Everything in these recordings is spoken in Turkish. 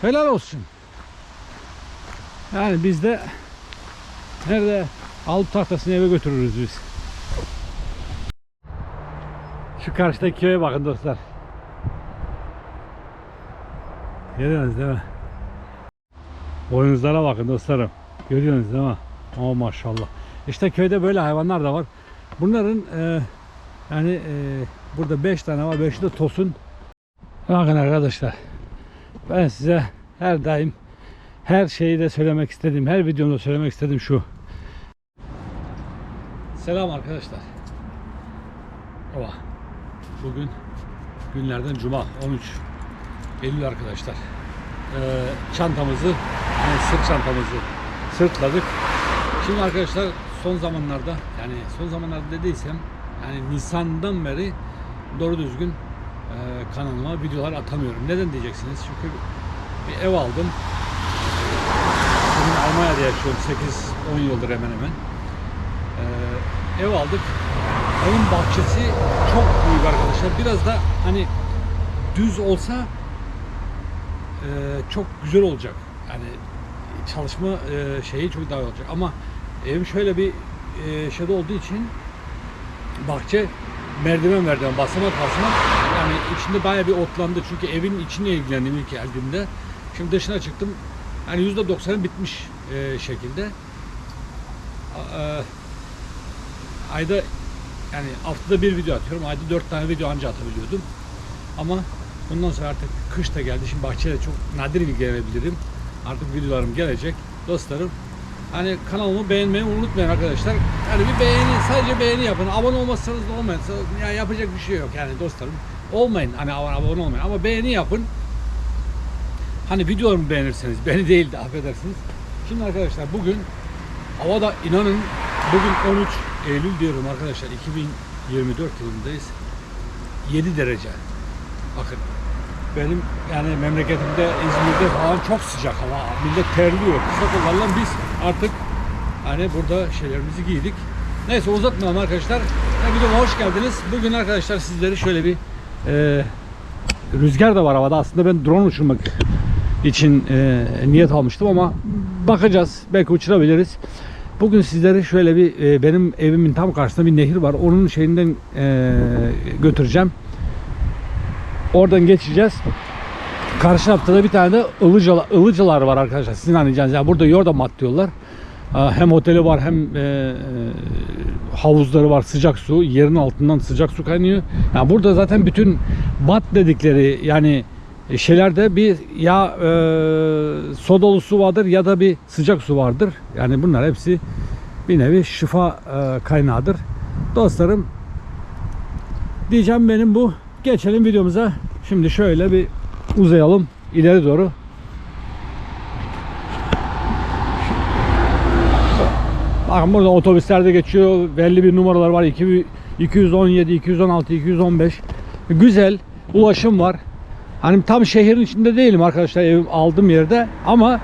Helal olsun. Yani biz de nerede alıp tahtasını eve götürürüz biz. Şu karşıdaki köye bakın dostlar. Görüyorsunuz değil mi? Boynuzlara bakın dostlarım. Görüyorsunuz değil mi? Oh maşallah. İşte köyde böyle hayvanlar da var. Bunların e, yani e, burada 5 tane var. 5'i de tosun. Bakın arkadaşlar. Ben size her daim her şeyi de söylemek istedim. Her videomda söylemek istedim şu. Selam arkadaşlar. Ola. Bugün günlerden cuma 13 Eylül arkadaşlar. Ee, çantamızı yani sırt çantamızı sırtladık. Şimdi arkadaşlar son zamanlarda yani son zamanlarda dediysem yani Nisan'dan beri doğru düzgün kanalıma videolar atamıyorum. Neden diyeceksiniz? Çünkü bir ev aldım. Bugün Almanya'da yaşıyorum. 8-10 yıldır hemen hemen. Ee, ev aldık. Evin bahçesi çok büyük arkadaşlar. Biraz da hani düz olsa e, çok güzel olacak. Yani çalışma e, şeyi çok daha iyi olacak. Ama evim şöyle bir e, şeyde olduğu için bahçe merdiven merdiven basamak basamak yani içinde bayağı bir otlandı. Çünkü evin içine ilgilendim ilk geldiğimde. Şimdi dışına çıktım. Yani yüzde doksanı bitmiş e, şekilde. E, ayda yani haftada bir video atıyorum. Ayda dört tane video anca atabiliyordum. Ama bundan sonra artık kış da geldi. Şimdi bahçeyle çok nadir ilgilenebilirim. Artık videolarım gelecek. Dostlarım Hani kanalımı beğenmeyi unutmayın arkadaşlar. Yani bir beğeni, sadece beğeni yapın. Abone olmazsanız da olmayın. Ya yapacak bir şey yok yani dostlarım. Olmayın hani abone, olmayın ama beğeni yapın. Hani videolarımı beğenirseniz, beni değil de affedersiniz. Şimdi arkadaşlar bugün havada inanın bugün 13 Eylül diyorum arkadaşlar 2024 yılındayız. 7 derece. Bakın benim yani memleketimde İzmir'de falan çok sıcak hava. Millet terliyor. Kısa kollarla biz artık hani burada şeylerimizi giydik. Neyse uzatmayalım arkadaşlar. Videoma hoş geldiniz. Bugün arkadaşlar sizleri şöyle bir e, rüzgar da var havada. Aslında ben drone uçurmak için e, niyet almıştım ama bakacağız. Belki uçurabiliriz. Bugün sizleri şöyle bir e, benim evimin tam karşısında bir nehir var. Onun şeyinden e, götüreceğim. Oradan geçeceğiz. Karşı tarafta bir tane de ılıcalar, ılıcalar var arkadaşlar. Sizin anlayacağınız. Yani burada yorda diyorlar. Aa, Hem oteli var hem e, e, havuzları var sıcak su. Yerin altından sıcak su kaynıyor. Yani burada zaten bütün bat dedikleri yani şeylerde bir ya e, sodalı su vardır ya da bir sıcak su vardır. Yani bunlar hepsi bir nevi şifa e, kaynağıdır. Dostlarım diyeceğim benim bu. Geçelim videomuza. Şimdi şöyle bir uzayalım ileri doğru. Bakın burada otobüsler de geçiyor. Belli bir numaralar var. 2 217, 216, 215. Güzel ulaşım var. Hani tam şehrin içinde değilim arkadaşlar evim aldığım yerde ama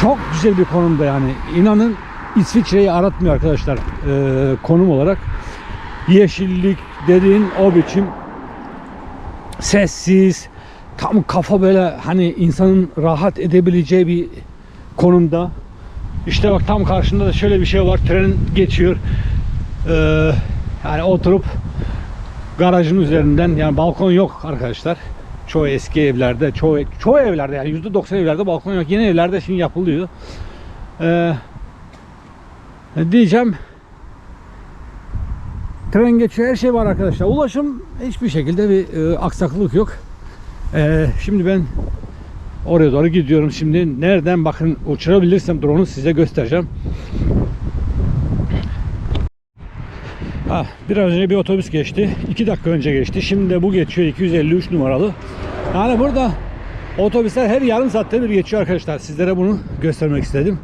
çok güzel bir konumda yani. İnanın İsviçre'yi aratmıyor arkadaşlar e, konum olarak. Yeşillik dediğin o biçim sessiz tam kafa böyle hani insanın rahat edebileceği bir konumda. İşte bak tam karşında da şöyle bir şey var. Tren geçiyor. Ee, yani oturup garajın üzerinden yani balkon yok arkadaşlar. Çoğu eski evlerde, çoğu çoğu evlerde yani %90 evlerde balkon yok. Yeni evlerde şimdi yapılıyor. Ee, diyeceğim Tren geçiyor, her şey var arkadaşlar. Ulaşım hiçbir şekilde bir e, aksaklık yok. E, şimdi ben oraya doğru gidiyorum. Şimdi nereden bakın uçurabilirsem drone'u size göstereceğim. Ha, biraz önce bir otobüs geçti. 2 dakika önce geçti. Şimdi de bu geçiyor 253 numaralı. Yani burada otobüsler her yarım saatte bir geçiyor arkadaşlar. Sizlere bunu göstermek istedim.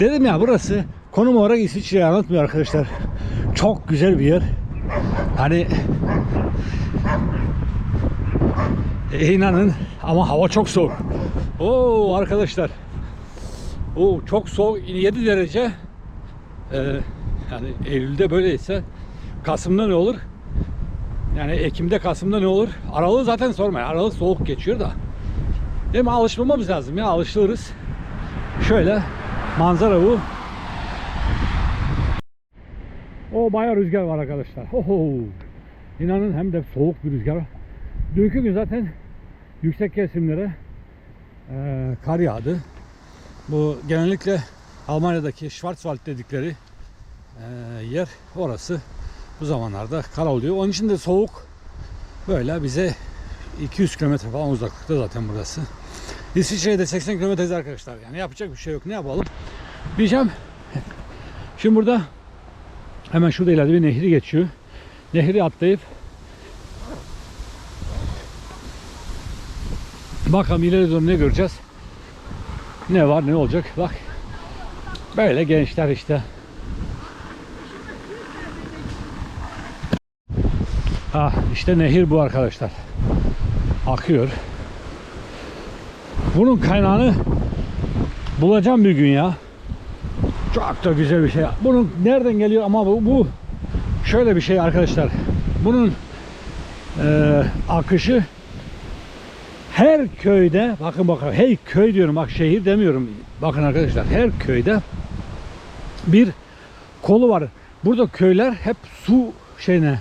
Dedim ya burası konum olarak İsviçre'yi anlatmıyor arkadaşlar. Çok güzel bir yer. Hani e, inanın ama hava çok soğuk. Oo arkadaşlar. Oo çok soğuk 7 derece. Ee, yani Eylül'de böyleyse Kasım'da ne olur? Yani Ekim'de Kasım'da ne olur? Aralığı zaten sormayın. Aralık soğuk geçiyor da. Değil mi? Alışmamamız lazım ya. Alışırız. Şöyle manzara bu. O bayağı rüzgar var arkadaşlar. Oho. İnanın hem de soğuk bir rüzgar. Dünkü gün zaten yüksek kesimlere eee, kar yağdı. Bu genellikle Almanya'daki Schwarzwald dedikleri eee, yer orası. Bu zamanlarda kar oluyor. Onun için de soğuk. Böyle bize 200 kilometre falan uzaklıkta zaten burası. İsviçre'de 80 kilometreyiz arkadaşlar. Yani yapacak bir şey yok. Ne yapalım? Diyeceğim. Şimdi burada hemen şurada ileride bir nehri geçiyor. Nehri atlayıp bakalım ileri doğru ne göreceğiz. Ne var ne olacak. Bak. Böyle gençler işte. Ah işte nehir bu arkadaşlar. Akıyor. Bunun kaynağını bulacağım bir gün ya. Çok da güzel bir şey. Bunun nereden geliyor ama bu, bu şöyle bir şey arkadaşlar. Bunun eee, akışı her köyde bakın bakın hey köy diyorum bak şehir demiyorum. Bakın arkadaşlar her köyde bir kolu var. Burada köyler hep su şeyine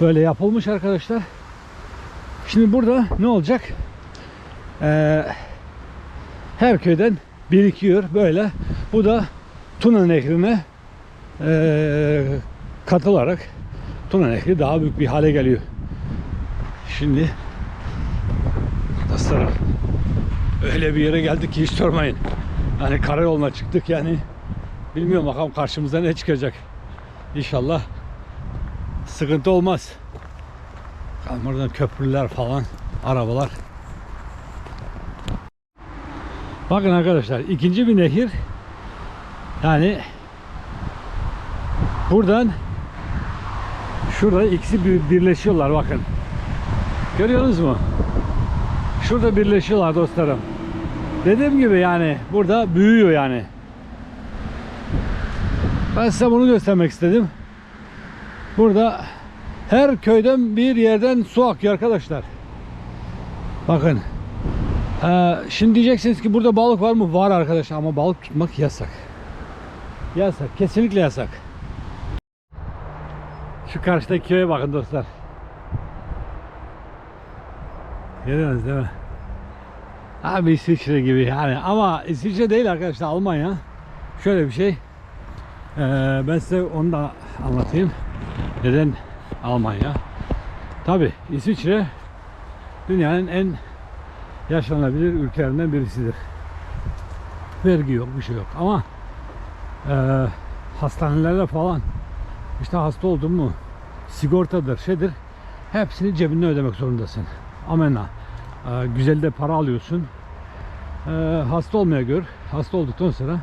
böyle yapılmış arkadaşlar. Şimdi burada ne olacak? Ee, her köyden birikiyor böyle. Bu da Tuna Nehri'ne ee, katılarak Tuna Nehri daha büyük bir hale geliyor. Şimdi dostlarım öyle bir yere geldik ki hiç sormayın. Hani karayoluna çıktık yani bilmiyorum bakalım karşımıza ne çıkacak. İnşallah sıkıntı olmaz. Buradan köprüler falan, arabalar. Bakın arkadaşlar ikinci bir nehir. Yani buradan şurada ikisi bir- birleşiyorlar bakın. Görüyorsunuz mu? Şurada birleşiyorlar dostlarım. Dediğim gibi yani burada büyüyor yani. Ben size bunu göstermek istedim. Burada her köyden bir yerden su akıyor arkadaşlar. Bakın. Ee, şimdi diyeceksiniz ki burada balık var mı? Var arkadaşlar ama balık tutmak yasak. Yasak. Kesinlikle yasak. Şu karşıdaki köye bakın dostlar. Görüyorsunuz değil mi? Abi İsviçre gibi yani ama İsviçre değil arkadaşlar Almanya. Şöyle bir şey. Ee, ben size onu da anlatayım. Neden Almanya? Tabi İsviçre dünyanın en yaşanabilir ülkelerinden birisidir. Vergi yok, bir şey yok. Ama e, hastanelerde falan işte hasta oldun mu sigortadır, şeydir hepsini cebinden ödemek zorundasın. Amenna. E, güzel de para alıyorsun. E, hasta olmaya gör. Hasta olduktan sonra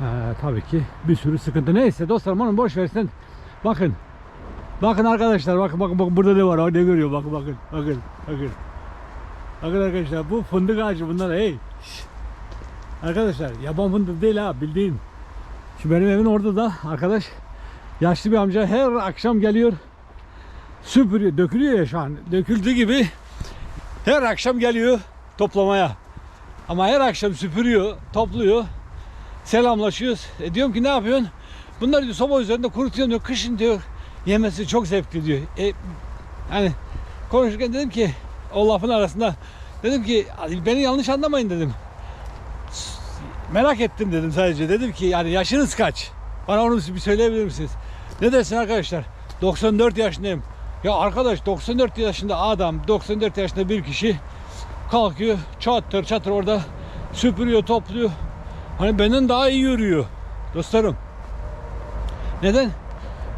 e, tabii ki bir sürü sıkıntı. Neyse dostlarım onu boş versin. Bakın Bakın arkadaşlar bakın bakın bakın burada ne var ne görüyor bakın bakın bakın bakın. Bakın arkadaşlar bu fındık ağacı bunlar hey. Arkadaşlar yaban fındık değil ha bildiğin. Şu benim evin orada da arkadaş yaşlı bir amca her akşam geliyor süpürüyor dökülüyor ya şu an döküldüğü gibi her akşam geliyor toplamaya. Ama her akşam süpürüyor topluyor selamlaşıyoruz. E diyorum ki ne yapıyorsun? Bunları diyor soba üzerinde kurutuyorsun diyor kışın diyor yemesi çok zevkli diyor. E, hani konuşurken dedim ki o lafın arasında dedim ki beni yanlış anlamayın dedim. Merak ettim dedim sadece. Dedim ki yani yaşınız kaç? Bana onu bir söyleyebilir misiniz? Ne dersin arkadaşlar? 94 yaşındayım. Ya arkadaş 94 yaşında adam, 94 yaşında bir kişi kalkıyor çatır çatır orada süpürüyor, topluyor. Hani benden daha iyi yürüyor dostlarım. Neden?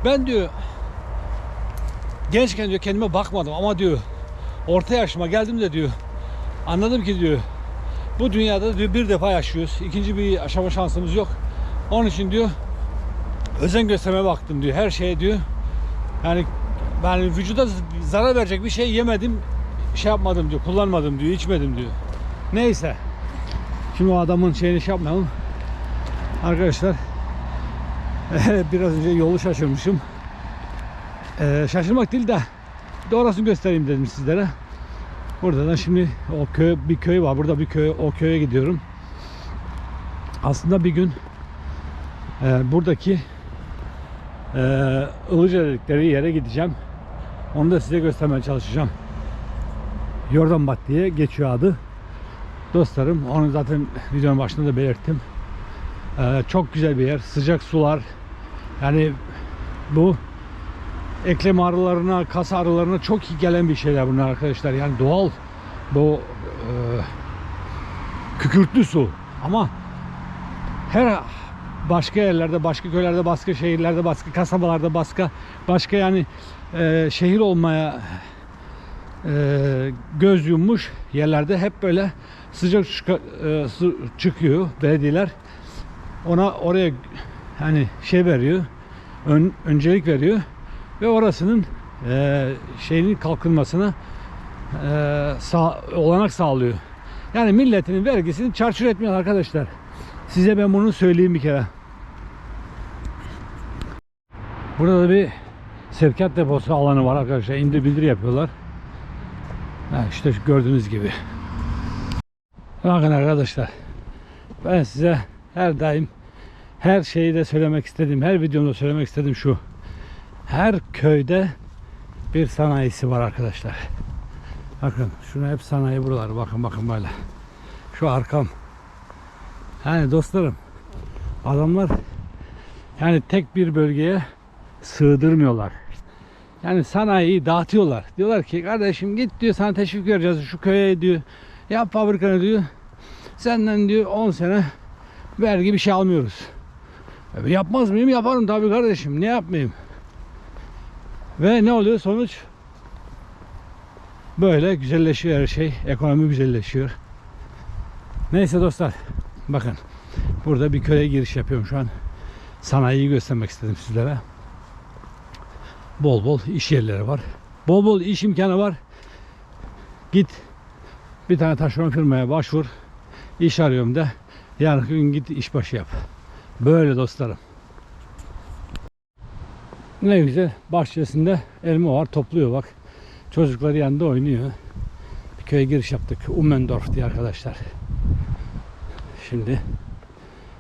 Ben diyor gençken diyor kendime bakmadım ama diyor orta yaşıma geldim de diyor anladım ki diyor bu dünyada diyor bir defa yaşıyoruz. İkinci bir aşama şansımız yok. Onun için diyor özen göstermeye baktım diyor. Her şeye diyor. Yani ben vücuda zarar verecek bir şey yemedim, şey yapmadım diyor, kullanmadım diyor, içmedim diyor. Neyse. Şimdi o adamın şeyini şey yapmayalım. Arkadaşlar biraz önce yolu şaşırmışım. Ee, şaşırmak değil de doğrusunu göstereyim dedim sizlere. Burada da şimdi o köy bir köy var. Burada bir köy o köye gidiyorum. Aslında bir gün e, buradaki e, Ilıca dedikleri yere gideceğim. Onu da size göstermeye çalışacağım. Yordanbat diye geçiyor adı. Dostlarım onu zaten videonun başında da belirttim. E, çok güzel bir yer. Sıcak sular. Yani bu eklem ağrılarına, kas ağrılarına çok iyi gelen bir şeyler bunlar arkadaşlar. Yani doğal bu e, kükürtlü su. Ama her başka yerlerde, başka köylerde, başka şehirlerde, başka kasabalarda, başka başka yani e, şehir olmaya e, göz yummuş yerlerde hep böyle sıcak çıka- e, su çıkıyor belediyeler. Ona oraya hani şey veriyor, ön- öncelik veriyor ve orasının e, şeyinin kalkınmasına e, sağ, olanak sağlıyor. Yani milletinin vergisini çarçur etmiyor arkadaşlar. Size ben bunu söyleyeyim bir kere. Burada da bir sevkiyat deposu alanı var arkadaşlar. İndir bildir yapıyorlar. Ha, işte gördüğünüz gibi. Bakın arkadaşlar. Ben size her daim her şeyi de söylemek istedim. Her videomda söylemek istedim şu. Her köyde bir sanayisi var arkadaşlar. Bakın şuna hep sanayi buralar. Bakın bakın böyle. Şu arkam. Yani dostlarım adamlar yani tek bir bölgeye sığdırmıyorlar. Yani sanayiyi dağıtıyorlar. Diyorlar ki kardeşim git diyor sana teşvik vereceğiz şu köye diyor. Yap fabrikanı diyor. Senden diyor 10 sene vergi bir şey almıyoruz. E, yapmaz mıyım? Yaparım tabii kardeşim. Ne yapmayayım? Ve ne oluyor sonuç? Böyle güzelleşiyor her şey. Ekonomi güzelleşiyor. Neyse dostlar. Bakın. Burada bir köye giriş yapıyorum şu an. Sanayiyi göstermek istedim sizlere. Bol bol iş yerleri var. Bol bol iş imkanı var. Git bir tane taşeron firmaya başvur. İş arıyorum da yarın gün git işbaşı yap. Böyle dostlarım. Ne güzel bahçesinde elma var topluyor bak. Çocukları yanında oynuyor. Bir köye giriş yaptık. Ummendorf diye arkadaşlar. Şimdi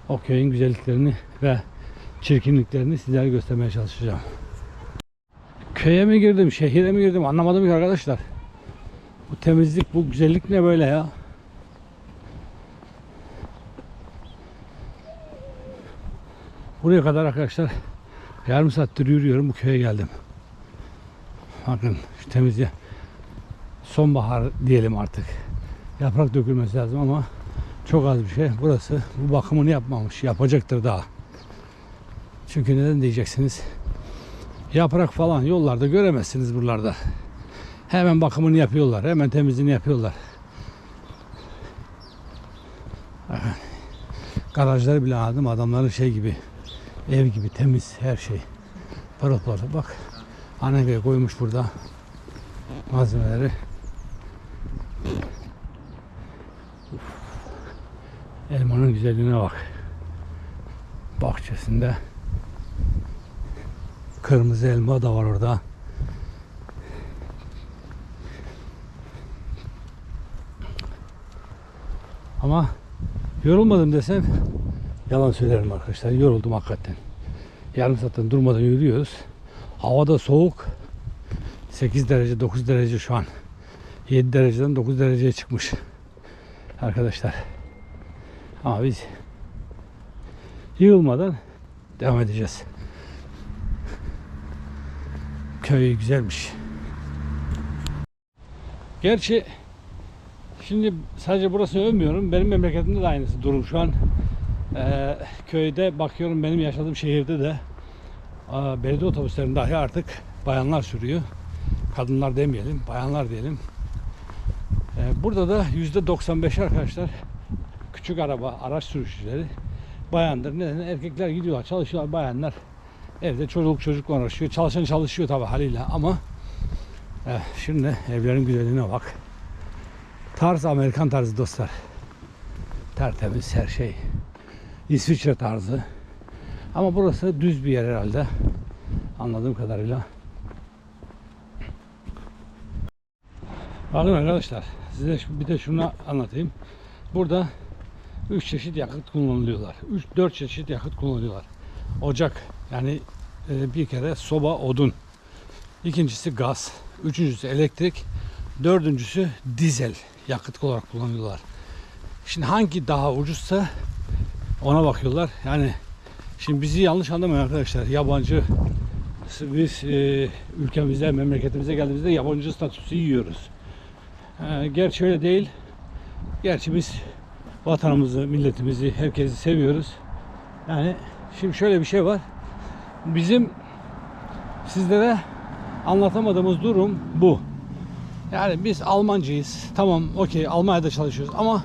o köyün güzelliklerini ve çirkinliklerini sizlere göstermeye çalışacağım. Köye mi girdim, şehire mi girdim anlamadım ki arkadaşlar. Bu temizlik, bu güzellik ne böyle ya? Buraya kadar arkadaşlar yarım saattir yürüyorum bu köye geldim. Bakın şu temizliğe sonbahar diyelim artık. Yaprak dökülmesi lazım ama çok az bir şey. Burası bu bakımını yapmamış. Yapacaktır daha. Çünkü neden diyeceksiniz? Yaprak falan yollarda göremezsiniz buralarda. Hemen bakımını yapıyorlar. Hemen temizliğini yapıyorlar. Garajları bile aldım. Adamların şey gibi ev gibi temiz her şey. Parıl parıl. Bak anne koymuş burada malzemeleri. Elmanın güzelliğine bak. Bahçesinde kırmızı elma da var orada. Ama yorulmadım desem yalan söylerim arkadaşlar. Yoruldum hakikaten. Yarım saatten durmadan yürüyoruz. Havada soğuk. 8 derece 9 derece şu an. 7 dereceden 9 dereceye çıkmış. Arkadaşlar. Ama biz yığılmadan devam edeceğiz. Köy güzelmiş. Gerçi şimdi sadece burası övmüyorum. Benim memleketimde de aynısı durum şu an. Ee, köyde bakıyorum benim yaşadığım şehirde de aa, belediye otobüslerinde dahi artık bayanlar sürüyor. Kadınlar demeyelim, bayanlar diyelim. Ee, burada da yüzde 95 arkadaşlar küçük araba, araç sürücüleri bayandır. Neden? Erkekler gidiyorlar, çalışıyorlar, bayanlar evde çocuk çocukla uğraşıyor. Çalışan çalışıyor tabi haliyle ama eh, şimdi evlerin güzelliğine bak. Tarz Amerikan tarzı dostlar. Tertemiz her şey. İsviçre tarzı. Ama burası düz bir yer herhalde. Anladığım kadarıyla. Bakın arkadaşlar size bir de şunu anlatayım. Burada 3 çeşit yakıt kullanılıyorlar. 3 4 çeşit yakıt kullanıyorlar. Ocak yani e, bir kere soba odun. İkincisi gaz, üçüncüsü elektrik, dördüncüsü dizel yakıt olarak kullanıyorlar. Şimdi hangi daha ucuzsa ona bakıyorlar. Yani şimdi bizi yanlış anlamayın arkadaşlar. Yabancı biz e, ülkemize, memleketimize geldiğimizde yabancı statüsü yiyoruz. E, gerçi öyle değil. Gerçi biz vatanımızı, milletimizi, herkesi seviyoruz. Yani şimdi şöyle bir şey var. Bizim sizlere anlatamadığımız durum bu. Yani biz Almancıyız. Tamam okey Almanya'da çalışıyoruz ama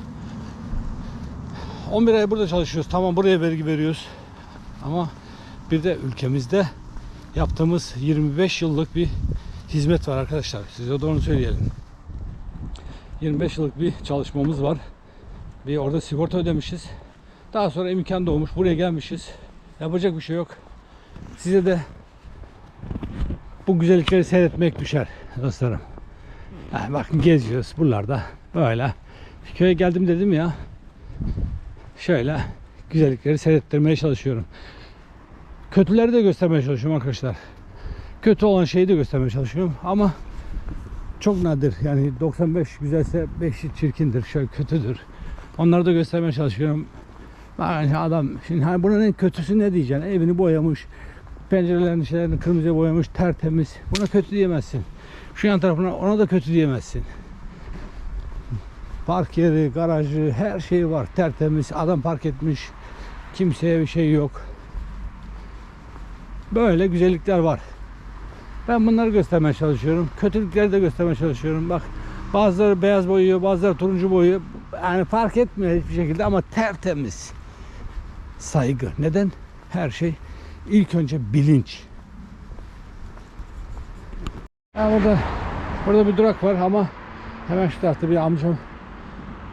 11 ay burada çalışıyoruz. Tamam buraya vergi veriyoruz. Ama bir de ülkemizde yaptığımız 25 yıllık bir hizmet var arkadaşlar. Size de onu söyleyelim. 25 yıllık bir çalışmamız var. Bir orada sigorta ödemişiz. Daha sonra imkan doğmuş. Buraya gelmişiz. Yapacak bir şey yok. Size de bu güzellikleri seyretmek düşer dostlarım. Yani bakın geziyoruz buralarda böyle. Köye geldim dedim ya. Şöyle güzellikleri seyrettirmeye çalışıyorum. Kötüleri de göstermeye çalışıyorum arkadaşlar. Kötü olan şeyi de göstermeye çalışıyorum ama çok nadir. Yani 95 güzelse 5'i çirkindir, şöyle kötüdür. Onları da göstermeye çalışıyorum. Yani adam şimdi hani bunun en kötüsü ne diyeceksin? Evini boyamış, pencerelerini şeylerini kırmızıya boyamış, tertemiz. Buna kötü diyemezsin. Şu yan tarafına ona da kötü diyemezsin. Park yeri, garajı, her şey var. Tertemiz. Adam park etmiş. Kimseye bir şey yok. Böyle güzellikler var. Ben bunları göstermeye çalışıyorum. Kötülükleri de göstermeye çalışıyorum. Bak bazıları beyaz boyuyor, bazıları turuncu boyuyor. Yani fark etmiyor hiçbir şekilde ama tertemiz. Saygı. Neden? Her şey ilk önce bilinç. Burada burada bir durak var ama hemen şu tarafta bir amcam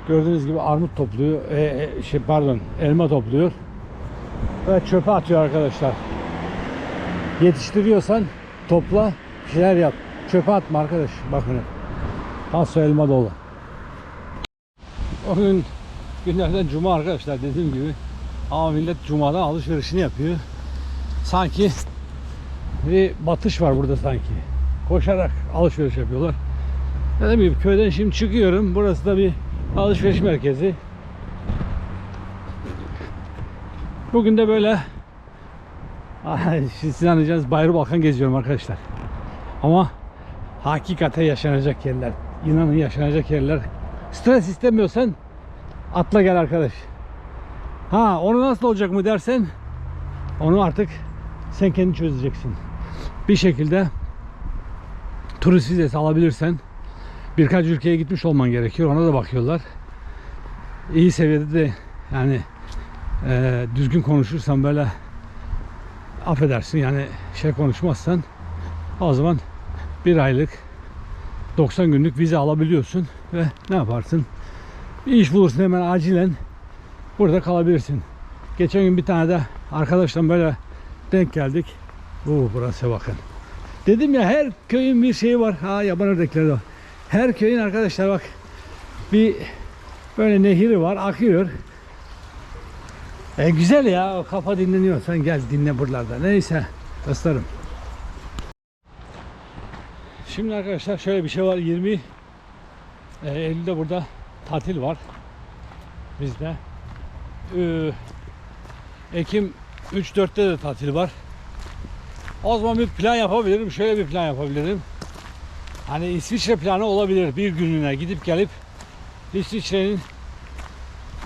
gördüğünüz gibi armut topluyor. E, e, şey pardon, elma topluyor. Ve çöpe atıyor arkadaşlar. Yetiştiriyorsan topla, bir şeyler yap. Çöpe atma arkadaş. Bakın. Paso elma dolu. O gün günlerden cuma arkadaşlar dediğim gibi ama millet cumadan alışverişini yapıyor. Sanki bir batış var burada sanki. Koşarak alışveriş yapıyorlar. Dediğim gibi köyden şimdi çıkıyorum. Burası da bir alışveriş merkezi. Bugün de böyle Ay, siz anlayacağınız Bayır Balkan geziyorum arkadaşlar. Ama hakikate yaşanacak yerler. İnanın yaşanacak yerler. Stres istemiyorsan atla gel arkadaş. Ha onu nasıl olacak mı dersen onu artık sen kendin çözeceksin. Bir şekilde turist vizesi alabilirsen birkaç ülkeye gitmiş olman gerekiyor. Ona da bakıyorlar. İyi seviyede de yani e, düzgün konuşursan böyle affedersin yani şey konuşmazsan o zaman bir aylık 90 günlük vize alabiliyorsun ve ne yaparsın? Bir iş bulursun hemen acilen burada kalabilirsin. Geçen gün bir tane de arkadaşla böyle denk geldik. Bu burası bakın. Dedim ya her köyün bir şeyi var. Ha yaban ördekleri de var. Her köyün arkadaşlar bak bir böyle nehiri var akıyor. E güzel ya kafa dinleniyor. Sen gel dinle buralarda. Neyse dostlarım. Şimdi arkadaşlar şöyle bir şey var. 20 e, Eylül'de burada tatil var. Bizde. Ee, Ekim 3-4'te de tatil var. O zaman bir plan yapabilirim. Şöyle bir plan yapabilirim. Hani İsviçre planı olabilir. Bir günlüğüne gidip gelip İsviçre'nin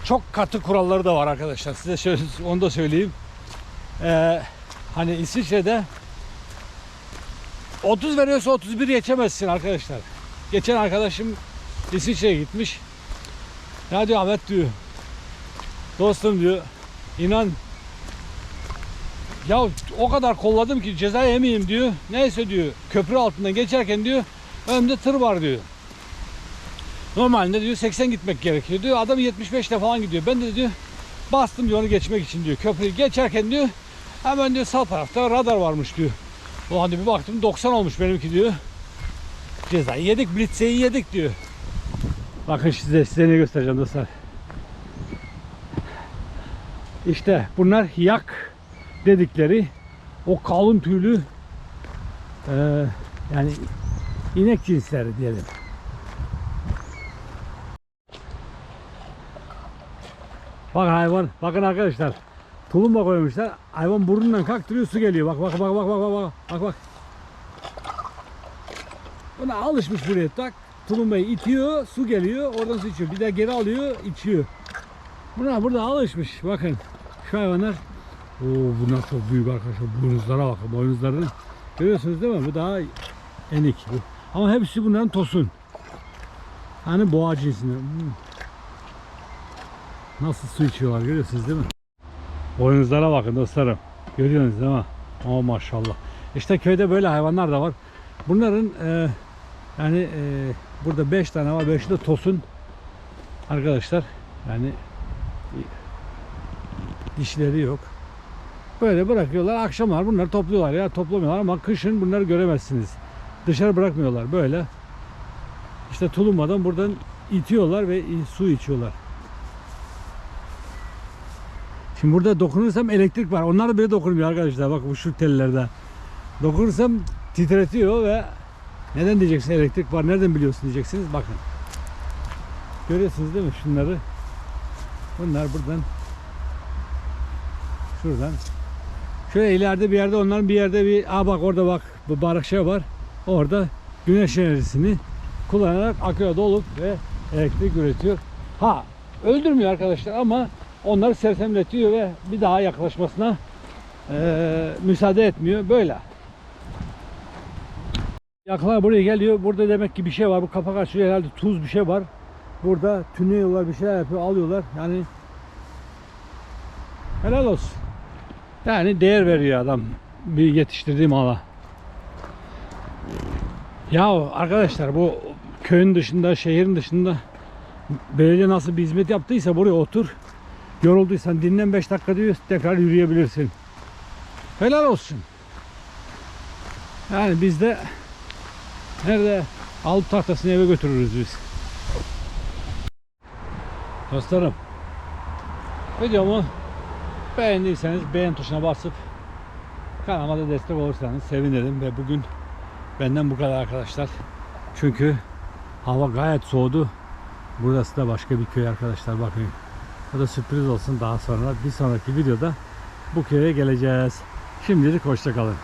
çok katı kuralları da var arkadaşlar. Size şöyle onu da söyleyeyim. Ee, hani İsviçre'de 30 veriyorsa 31 geçemezsin arkadaşlar. Geçen arkadaşım İsviçre'ye gitmiş. Ya diyor Ahmet diyor. Dostum diyor. inan ya o kadar kolladım ki ceza yemeyeyim diyor. Neyse diyor. Köprü altından geçerken diyor. Önümde tır var diyor. Normalde diyor 80 gitmek gerekiyor diyor. Adam 75'te falan gidiyor. Ben de diyor bastım diyor onu geçmek için diyor. Köprüyü geçerken diyor hemen diyor sağ tarafta radar varmış diyor. O hani bir baktım 90 olmuş benimki diyor. Cezayı yedik, blitzeyi yedik diyor. Bakın size, size ne göstereceğim dostlar. İşte bunlar yak dedikleri o kalın tüylü e, yani inek cinsleri diyelim. Bak hayvan, bakın arkadaşlar. Tulumba koymuşlar. Hayvan burnundan kalktırıyor, su geliyor. Bak bak bak bak bak bak bak bak. bak. Buna alışmış buraya tak. Tulumbayı itiyor, su geliyor, oradan su içiyor. Bir daha geri alıyor, içiyor. Buna burada alışmış. Bakın şu hayvanlar. Oo bunlar çok büyük arkadaşlar. Boynuzlara bakın. Boynuzların görüyorsunuz değil mi? Bu daha enik bu. Ama hepsi bunların tosun. Hani boğa cinsinden. Hmm. Nasıl su içiyorlar görüyorsunuz değil mi? Boynuzlara bakın dostlarım. Görüyorsunuz değil mi? Oh maşallah. İşte köyde böyle hayvanlar da var. Bunların e, yani e, burada 5 tane var. 5'i de tosun. Arkadaşlar yani dişleri yok. Böyle bırakıyorlar. Akşamlar bunları topluyorlar ya toplamıyorlar ama kışın bunları göremezsiniz. Dışarı bırakmıyorlar böyle. İşte tulumbadan buradan itiyorlar ve su içiyorlar. Şimdi burada dokunursam elektrik var. Onlar da bile dokunmuyor arkadaşlar. Bak bu şu tellerde. Dokunursam titretiyor ve neden diyeceksin elektrik var nereden biliyorsun diyeceksiniz. Bakın. Görüyorsunuz değil mi şunları? Bunlar buradan şuradan şöyle ileride bir yerde onların bir yerde bir aa bak orada bak bu barık şey var. Orada güneş enerjisini kullanarak aküye dolup ve elektrik üretiyor. Ha öldürmüyor arkadaşlar ama onları sersemletiyor ve bir daha yaklaşmasına eee, müsaade etmiyor. Böyle. Yaklar buraya geliyor. Burada demek ki bir şey var. Bu kapak açıyor herhalde tuz bir şey var. Burada tünüyorlar bir şeyler yapıyor alıyorlar. Yani helal olsun. Yani değer veriyor adam bir yetiştirdiği mala. Ya arkadaşlar bu köyün dışında, şehrin dışında belediye nasıl bir hizmet yaptıysa buraya otur. Yorulduysan dinlen 5 dakika diyor tekrar yürüyebilirsin. Helal olsun. Yani biz de nerede alıp tahtasını eve götürürüz biz. Dostlarım videomu beğendiyseniz beğen tuşuna basıp kanalıma da destek olursanız sevinirim ve bugün benden bu kadar arkadaşlar. Çünkü hava gayet soğudu. Burası da başka bir köy arkadaşlar bakın. Bu da sürpriz olsun daha sonra bir sonraki videoda bu köye geleceğiz. Şimdilik hoşçakalın.